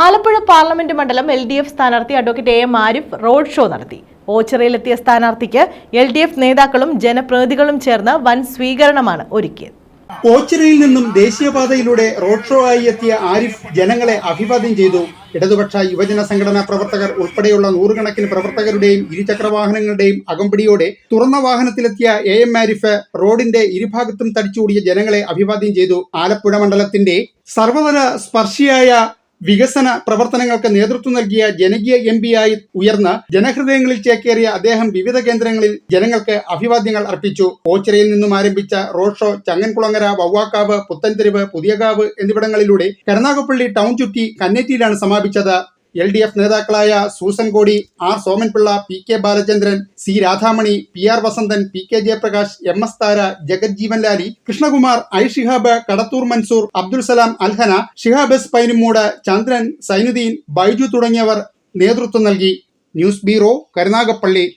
Alappuzha parliament മണ്ഡലം L D F സ്ഥാനാർത്ഥി advocate A M Arif road show നടത്തി. ഓച്ചിറയിലെത്തിയ സ്ഥാനാർത്ഥിക്ക് എൽ ഡി എഫ് നേതാക്കളും ജനപ്രതിനിധികളും ചേർന്ന് വൻ സ്വീകരണമാണ് ഒരുക്കിയത്. ഓച്ചിറയിൽ നിന്നും ദേശീയപാതയിലൂടെ റോഡ് ഷോ ആയി എത്തിയ ആരിഫ് ജനങ്ങളെ അഭിവാദ്യം ചെയ്തു. ഇടതുപക്ഷ യുവജന സംഘടനാ പ്രവർത്തകർ ഉൾപ്പെടെയുള്ള നൂറുകണക്കിന് പ്രവർത്തകരുടെയും ഇരുചക്രവാഹനങ്ങളുടെയും അകമ്പടിയോടെ തുറന്ന വാഹനത്തിലെത്തിയ എ എം ആരിഫ് റോഡിന്റെ ഇരുഭാഗത്തും തടിച്ചുകൂടിയ ജനങ്ങളെ അഭിവാദ്യം ചെയ്തു. ആലപ്പുഴ മണ്ഡലത്തിന്റെ സർവതല സ്പർശിയായ വികസന പ്രവർത്തനങ്ങൾക്ക് നേതൃത്വം നൽകിയ ജനകീയ എം ആയി ഉയർന്ന ജനഹൃദയങ്ങളിൽ ചേക്കേറിയ അദ്ദേഹം വിവിധ കേന്ദ്രങ്ങളിൽ ജനങ്ങൾക്ക് അഭിവാദ്യങ്ങൾ അർപ്പിച്ചു. ഓച്ചിറയിൽ നിന്നും ആരംഭിച്ച റോഡ് ഷോ ചങ്ങൻകുളങ്ങര വവ്വാക്കാവ് പുത്തൻതെരുവ് പുതിയകാവ് എന്നിവിടങ്ങളിലൂടെ കരുനാഗപ്പള്ളി ടൗൺ ചുറ്റി കന്നേറ്റിയിലാണ് സമാപിച്ചത്. എൽ ഡി എഫ് നേതാക്കളായ Susan Kodi R Somanpillai P K Balachandran C Radhamani P R Vasanthan P K Jayaprakash M S Thara Jagajjeevan Lali Krishnakumar I Shihab Kadathur Mansoor Abdul Salam Alhana Shihab S Painumoodu Chandran Sainudeen Baiju തുടങ്ങിയവർ നേതൃത്വം നൽകി. News bureau Karunagappally.